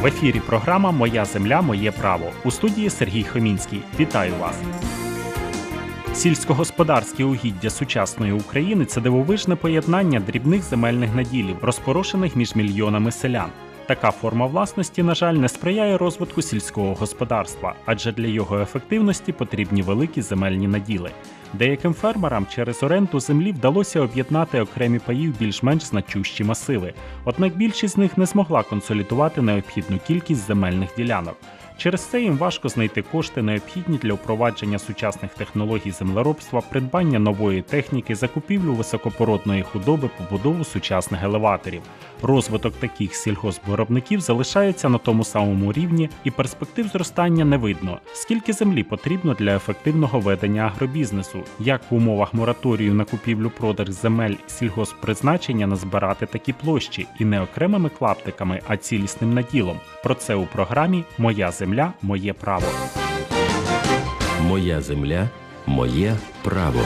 В ефірі програма Моя земля, моє право у студії Сергій Хомінський. Вітаю вас. Сільськогосподарські угіддя сучасної України це дивовижне поєднання дрібних земельних наділів, розпорошених між мільйонами селян. Така форма власності, на жаль, не сприяє розвитку сільського господарства, адже для його ефективності потрібні великі земельні наділи. Деяким фермерам через оренду землі вдалося об'єднати окремі паї в більш-менш значущі масиви, однак більшість з них не змогла консолідувати необхідну кількість земельних ділянок. Через це їм важко знайти кошти, необхідні для впровадження сучасних технологій землеробства, придбання нової техніки, закупівлю високопородної худоби, побудову сучасних елеваторів. Розвиток таких сільгоспвиробників залишається на тому самому рівні, і перспектив зростання не видно. Скільки землі потрібно для ефективного ведення агробізнесу, як в умовах мораторію на купівлю-продаж земель сільгосппризначення назбирати такі площі і не окремими клаптиками, а цілісним наділом. Про це у програмі Моя земля, моє право. Моя земля, моє право.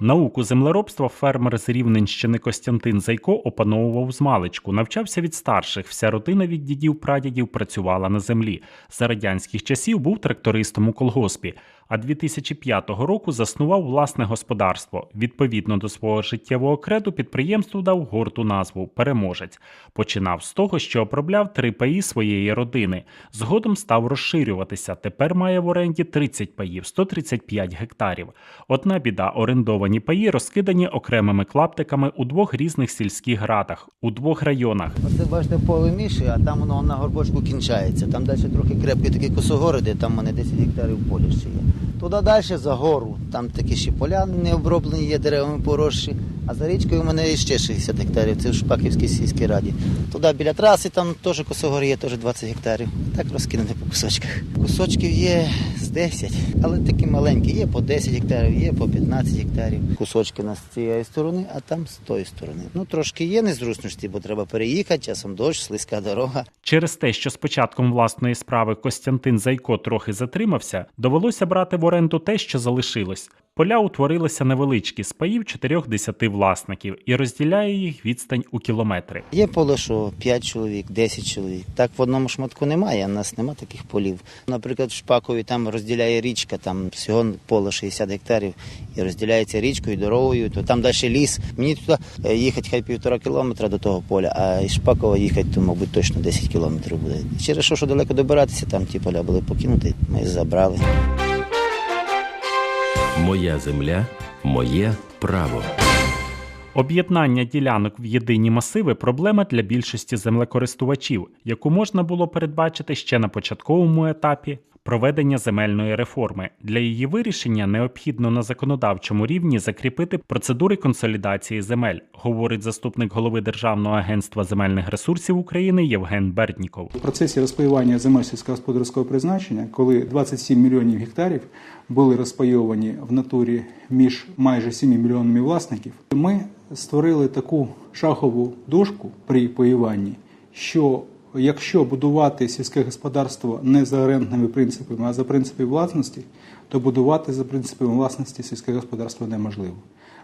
Науку землеробства фермер з Рівненщини Костянтин Зайко опановував з маличку, навчався від старших. Вся родина від дідів прадідів працювала на землі. За радянських часів був трактористом у колгоспі. А 2005 року заснував власне господарство. Відповідно до свого життєвого креду підприємству дав горду назву Переможець. Починав з того, що обробляв три паї своєї родини. Згодом став розширюватися. Тепер має в оренді 30 паїв, 135 гектарів. Одна біда орендовані паї розкидані окремими клаптиками у двох різних сільських градах, у двох районах. Оце бачите поле Міші, а там воно на горбочку кінчається. Там далі трохи крепкі такі косогори, де там у мене 10 гектарів поля ще є. Туди далі за гору, там такі ще поля не оброблені, є деревами поросші. А за річкою у мене ще 60 гектарів, це в Шпаківській сільській раді. Туди біля траси там теж косогор є, теж 20 гектарів. Так розкинути по кусочках. Кусочків є 10, але такі маленькі, є по 10 гектарів, є по 15 гектарів. Кусочки нас з цієї сторони, а там з тої сторони. Ну трошки є незручності, бо треба переїхати, часом дощ, слизька дорога. Через те, що з початком власної справи Костянтин Зайко трохи затримався, довелося брати в оренду те, що залишилось. Поля утворилися невеличкі з паїв 4-10 власників і розділяє їх відстань у кілометри. Є поле, що 5 чоловік, 10 чоловік. Так в одному шматку немає, у нас немає таких полів. Наприклад, в Шпакові там розділяє річка, там всього поле 60 гектарів і розділяється річкою, дорогою, то там далі ліс. Мені туди е, їхати хай півтора кілометра до того поля, а із Шпакова їхати, то, мабуть, точно 10 кілометрів буде. Через що, що далеко добиратися, там ті поля були покинуті, ми забрали. Моя земля, моє право. Об'єднання ділянок в єдині масиви проблема для більшості землекористувачів, яку можна було передбачити ще на початковому етапі проведення земельної реформи. Для її вирішення необхідно на законодавчому рівні закріпити процедури консолідації земель, говорить заступник голови Державного агентства земельних ресурсів України Євген Бердніков. В процесі розпаювання земель сільськогосподарського призначення, коли 27 мільйонів гектарів були розпайовані в натурі між майже 7 мільйонами власників, ми створили таку шахову дошку при паюванні, що якщо будувати сільське господарство не за орендними принципами, а за принципами власності, то будувати за принципами власності сільське господарство неможливо.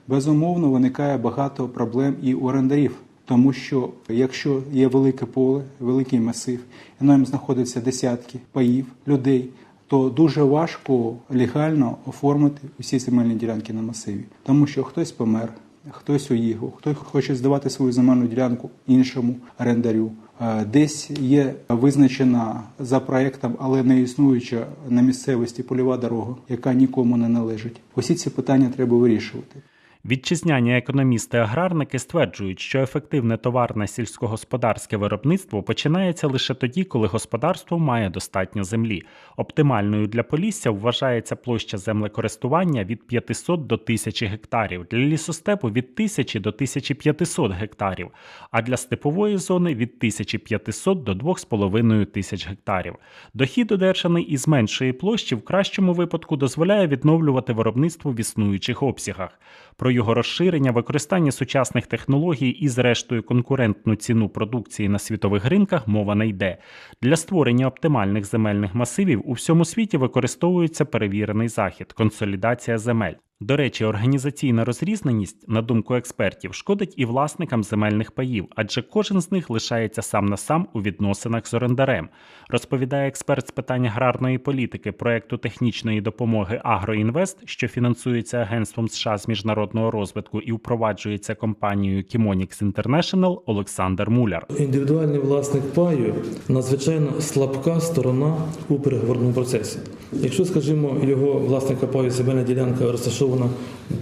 Безумовно, виникає багато проблем і у орендарів. Тому що якщо є велике поле, великий масив, і на ньому знаходяться десятки паїв людей, то дуже важко легально оформити усі земельні ділянки на масиві, тому що хтось помер, хтось уїхав, хтось хоче здавати свою земельну ділянку іншому орендарю. Е, Десь є визначена за проектом, але не існуюча на місцевості польова дорога, яка нікому не належить. Усі ці питання треба вирішувати. Вітчизняні економісти-аграрники стверджують, що ефективне товарне сільськогосподарське виробництво починається лише тоді, коли господарство має достатньо землі. Оптимальною для полісся вважається площа землекористування від 500 до 1000 гектарів, для лісостепу від 1000 до 1500 гектарів, а для степової зони від 1500 до 2500 гектарів. Дохід, одержаний із меншої площі, в кращому випадку дозволяє відновлювати виробництво в існуючих обсягах. Про його розширення, використання сучасних технологій і, зрештою, конкурентну ціну продукції на світових ринках мова не йде. Для створення оптимальних земельних масивів у всьому світі використовується перевірений захід консолідація земель. До речі, організаційна розрізненість, на думку експертів, шкодить і власникам земельних паїв, адже кожен з них лишається сам на сам у відносинах з орендарем. Розповідає експерт з питань аграрної політики проекту технічної допомоги Агроінвест, що фінансується Агентством США з міжнародного розвитку і впроваджується компанією Kimonix International Олександр Муляр. Індивідуальний власник паю надзвичайно слабка сторона у переговорному процесі. Якщо, скажімо, його власника паю земельна ділянка розташована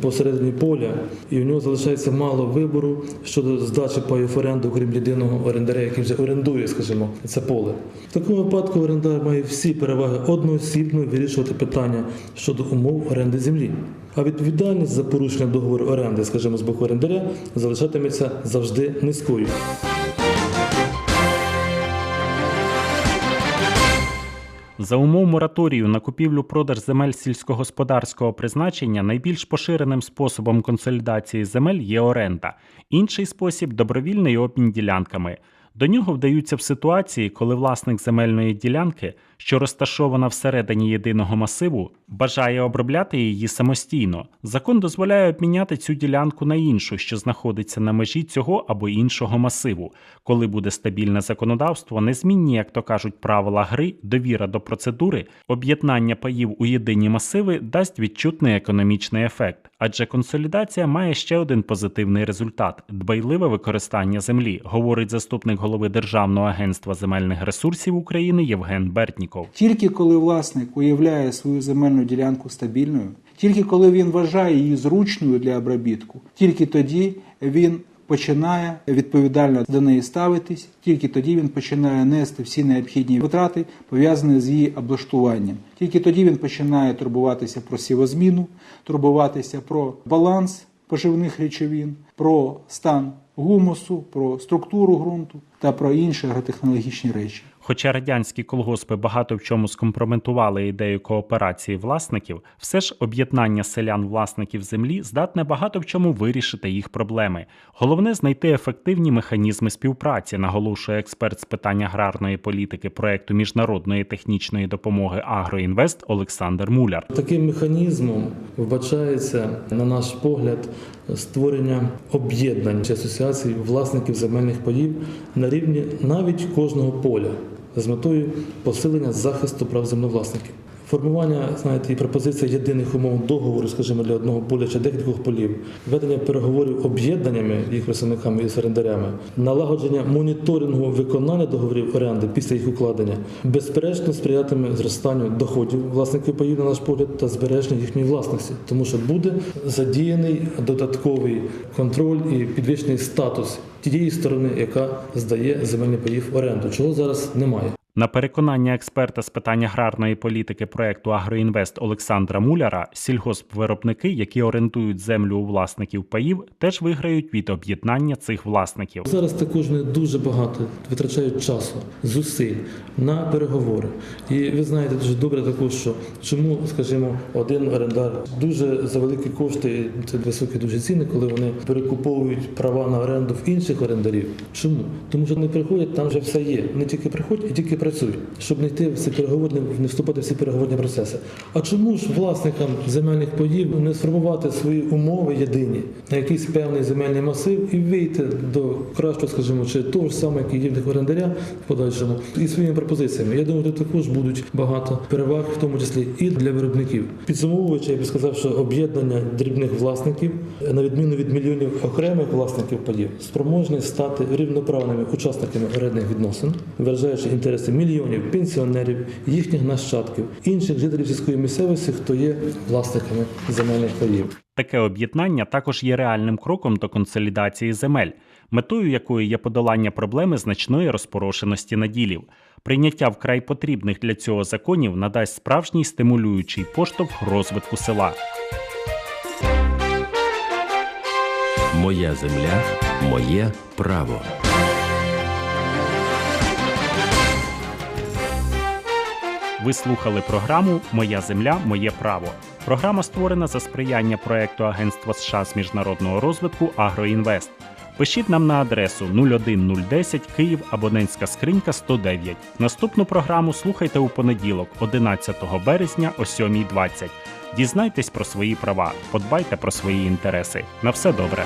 посередині поля, і у нього залишається мало вибору щодо здачі в оренду, крім єдиного орендаря, який вже орендує, скажімо, це поле. В такому випадку орендар має всі переваги одноосібно вирішувати питання щодо умов оренди землі. А відповідальність за порушення договору оренди, скажімо, з боку орендаря, залишатиметься завжди низькою. За умов мораторію на купівлю-продаж земель сільськогосподарського призначення найбільш поширеним способом консолідації земель є оренда. Інший спосіб добровільний обмін ділянками. До нього вдаються в ситуації, коли власник земельної ділянки, що розташована всередині єдиного масиву, бажає обробляти її самостійно. Закон дозволяє обміняти цю ділянку на іншу, що знаходиться на межі цього або іншого масиву. Коли буде стабільне законодавство, незмінні, як то кажуть, правила гри, довіра до процедури, об'єднання паїв у єдині масиви дасть відчутний економічний ефект. Адже консолідація має ще один позитивний результат дбайливе використання землі, говорить заступник голови Державного агентства земельних ресурсів України Євген Бертніков. Тільки коли власник уявляє свою земельну ділянку стабільною, тільки коли він вважає її зручною для обробітку, тільки тоді він починає відповідально до неї ставитись, тільки тоді він починає нести всі необхідні витрати, пов'язані з її облаштуванням. Тільки тоді він починає турбуватися про сівозміну, турбуватися про баланс поживних речовин, про стан гумусу, про структуру ґрунту та про інші агротехнологічні речі. Хоча радянські колгоспи багато в чому скомпрометували ідею кооперації власників, все ж об'єднання селян-власників землі здатне багато в чому вирішити їх проблеми. Головне знайти ефективні механізми співпраці, наголошує експерт з питань аграрної політики проекту міжнародної технічної допомоги Агроінвест Олександр Муляр. Таким механізмом вбачається, на наш погляд, створення об'єднань чи асоціацій власників земельних паїв на рівні навіть кожного поля з метою посилення захисту прав землевласників. Формування, знаєте, і пропозиція єдиних умов договору, скажімо, для одного поля чи декількох полів, ведення переговорів об'єднаннями їх представниками і з орендарями, налагодження моніторингу виконання договорів оренди після їх укладення, безперечно сприятиме зростанню доходів власників паїв на наш погляд та збереження їхньої власності, тому що буде задіяний додатковий контроль і підвищений статус тієї сторони, яка здає земельні паїв в оренду, чого зараз немає. На переконання експерта з питань аграрної політики проекту Агроінвест Олександра Муляра, сільгоспвиробники, які орендують землю у власників паїв, теж виграють від об'єднання цих власників. Зараз також вони дуже багато витрачають часу, зусиль на переговори. І ви знаєте дуже добре також, що чому, скажімо, один орендар дуже за великі кошти, це високі дуже ціни, коли вони перекуповують права на оренду в інших орендарів. Чому? Тому що вони приходять, там вже все є. Вони тільки приходять і тільки працюють, щоб не йти в переговорні, не вступати в ці переговорні процеси. А чому ж власникам земельних паїв не сформувати свої умови єдині на якийсь певний земельний масив і вийти до кращого, скажімо, чи того ж самого, як і є орендаря в подальшому, і своїми пропозиціями. Я думаю, тут також будуть багато переваг, в тому числі і для виробників. Підсумовуючи, я би сказав, що об'єднання дрібних власників, на відміну від мільйонів окремих власників паїв, спроможні стати рівноправними учасниками орендних відносин, виражаючи інтереси мільйонів пенсіонерів, їхніх нащадків, інших жителів сільської місцевості, хто є власниками земельних паїв. Таке об'єднання також є реальним кроком до консолідації земель, метою якої є подолання проблеми значної розпорошеності наділів. Прийняття вкрай потрібних для цього законів надасть справжній стимулюючий поштовх розвитку села. Моя земля, моє право. Ви слухали програму Моя земля, моє право. Програма створена за сприяння проекту Агентства США з міжнародного розвитку Агроінвест. Пишіть нам на адресу 01010 Київ абонентська скринька 109. Наступну програму слухайте у понеділок, 11 березня о 7.20. Дізнайтесь про свої права, подбайте про свої інтереси. На все добре.